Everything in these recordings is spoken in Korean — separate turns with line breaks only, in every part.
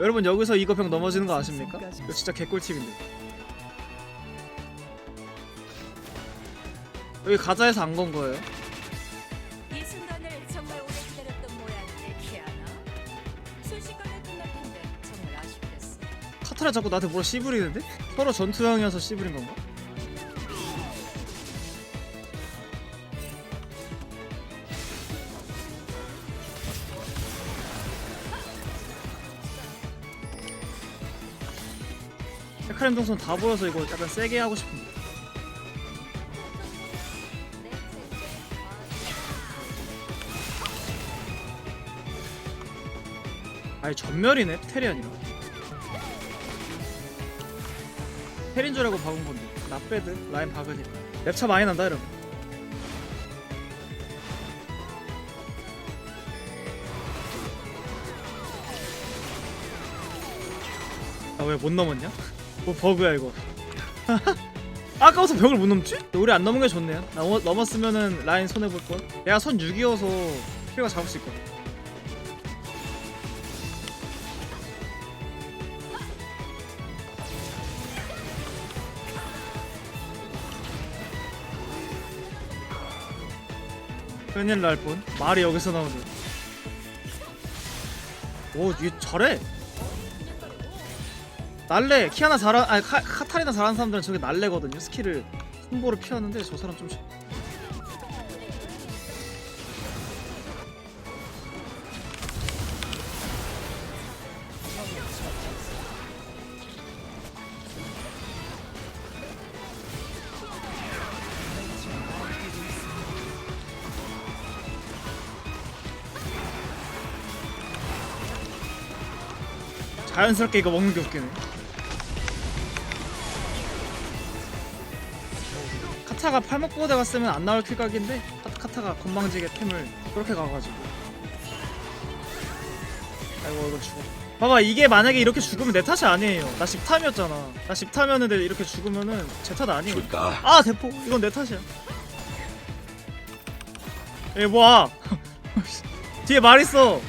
여러분 여기서 이거 병 넘어지는 거 아십니까? 이거 진짜 개꿀팁인데. 여기 가자에서 안 건 거예요 카타라 자꾸 나한테 뭐라 씨부리는데? 서로 전투형이어서 씨부린 건가? 헤카림 동선 다 보여서 이거 약간 세게 하고 싶은데 아니 전멸이네 테리 아니라 테린 줄 알고 박은 건데 나빼드 라인 박으니까 랩차 많이 난다 여러분 아왜 못 넘었냐? 뭐 버그야 이거. 아까워서 벽을 못 넘지? 우리 안 넘은 게 좋네요. 넘어, 넘었으면은 라인 손해볼 걸. 내가 손 6이어서 킬가 잡을 수 있거든 큰일 날 뻔. 말이 여기서 나오네. 오, 이게 잘해. 날래 키아나 잘한 아니 카, 카타리나 잘하는 사람들은 저게 날래거든요. 스킬을 콤보를 피하는데 저 사람 좀 자연스럽게 이거 먹는 게 웃기네. 카타가 팔목보대 갔으면 안 나올 킬각인데 카- 카타가 건방지게 템을 그렇게 가가지고. 아이고 이거 죽어. 봐봐 이게 만약에 이렇게 죽으면 내 탓이 아니에요. 나 10탐이었잖아. 나 10탐이었는데 이렇게 죽으면은 제 탓 아니에요.
줄까?
아 대포. 이건 내 탓이야. 얘 뭐야 뒤에 말 있어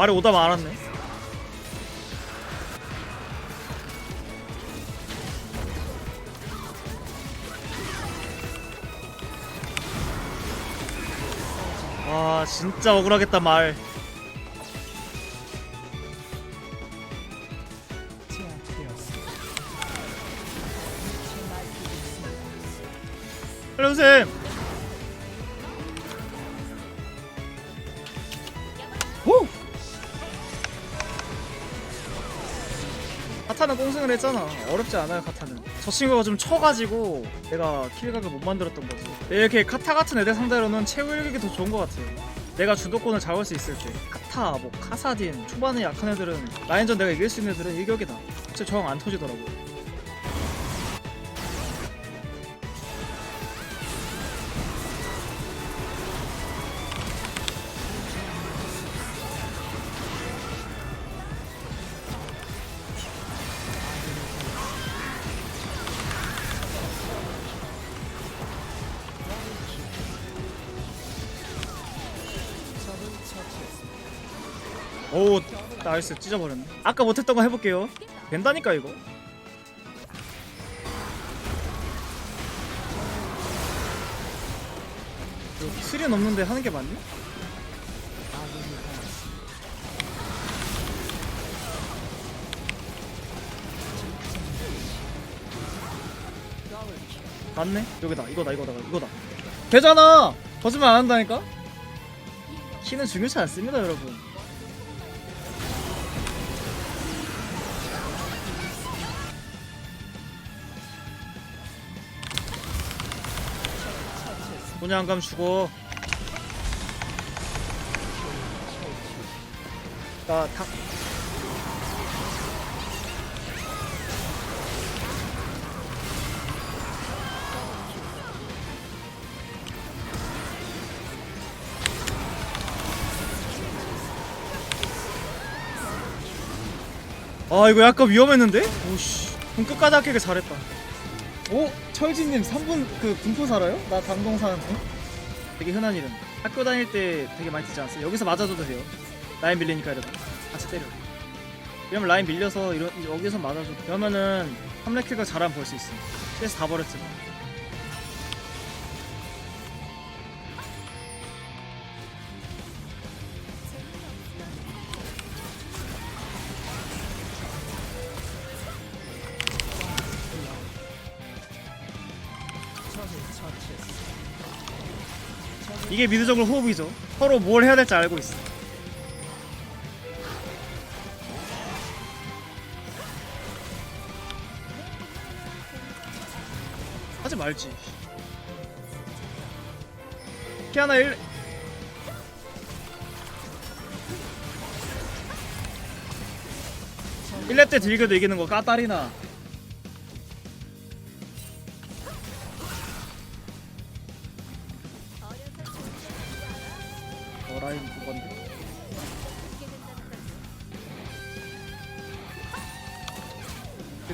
말이 오다 말았네. 와 진짜 억울하겠다 말. 헬로쌤 카타는 꽁승을 했잖아. 어렵지 않아요 카타는. 저 친구가 좀 쳐가지고 내가 킬각을 못 만들었던 거지. 이렇게 카타 같은 애들 상대로는 최후 일격이 더 좋은 것 같아 내가 주도권을 잡을 수 있을 때. 카타, 뭐 카사딘 초반에 약한 애들은 라인전 내가 이길 수 있는 애들은 일격이다. 진짜 저항 안 터지더라고 오 나이스. 찢어버렸네. 아까 못했던 거 해볼게요. 된다니까 이거. 스리 넘는데 하는 게 맞니? 맞네. 여기다 이거다 이거다 이거다. 되잖아! 거짓말 안 한다니까 키는 중요치 않습니다 여러분. 안 가면 죽어 나 닭... 아 이거 약간 위험했는데? 오씨. 분 끝까지 아끼길 잘했다. 오? 철진님 3분 그 분포 살아요? 나 당동 사는데 되게 흔한 이름. 학교 다닐 때 되게 많이 듣지 않았어요? 여기서 맞아줘도 돼요. 라인 밀리니까 이러다. 같이 때려. 이러면 라인 밀려서 이러, 여기서 맞아줘. 그러면은 3렉킬가 잘하면 볼수 있어. CS 다 버렸지만 이게 미드적으로 호흡이죠. 서로 뭘 해야 될지 알고 있어. 하지 말지. 키아나 1 1렙 때 딜겨도 이기는 거 까다리나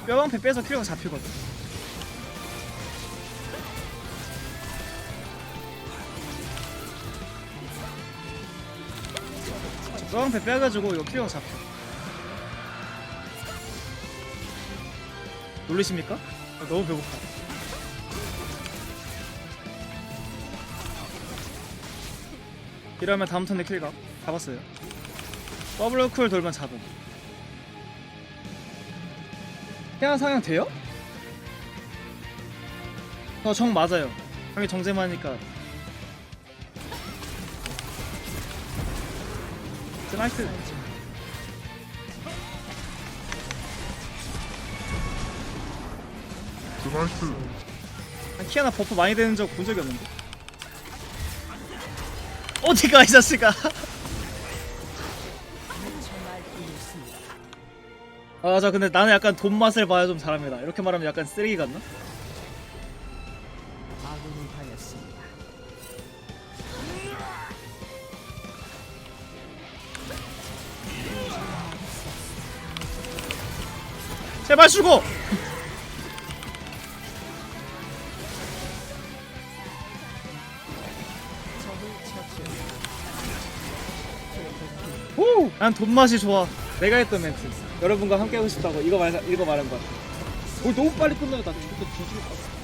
뼈방패 빼서 킬러가 잡히거든. 뼈방패 빼가지고 이거 킬러가 잡혀. 놀리십니까? 아, 너무 배고파. 이러면 다음 턴에 킬각 잡았어요. 더블 쿨 돌면 잡음 태양 상향 돼요? 어 정 맞아요. 형이 정제마니까. 나이스
나이스
한 키아나 버프 많이 되는 적 본 적이 없는데. 어디가 이 자식아 아 맞아 근데 나는 약간 돈 맛을 봐야 좀 잘합니다 이렇게 말하면 약간 쓰레기 같나?
아군이 당했습니다.
제발 죽어! 오! 난 돈 맛이 좋아. 내가 했던 멘트. 여러분과 함께 하고 싶다고 이거 말 이거 말한 거야.
오 너무 빨리 끝나요 나 뒤질 것 같아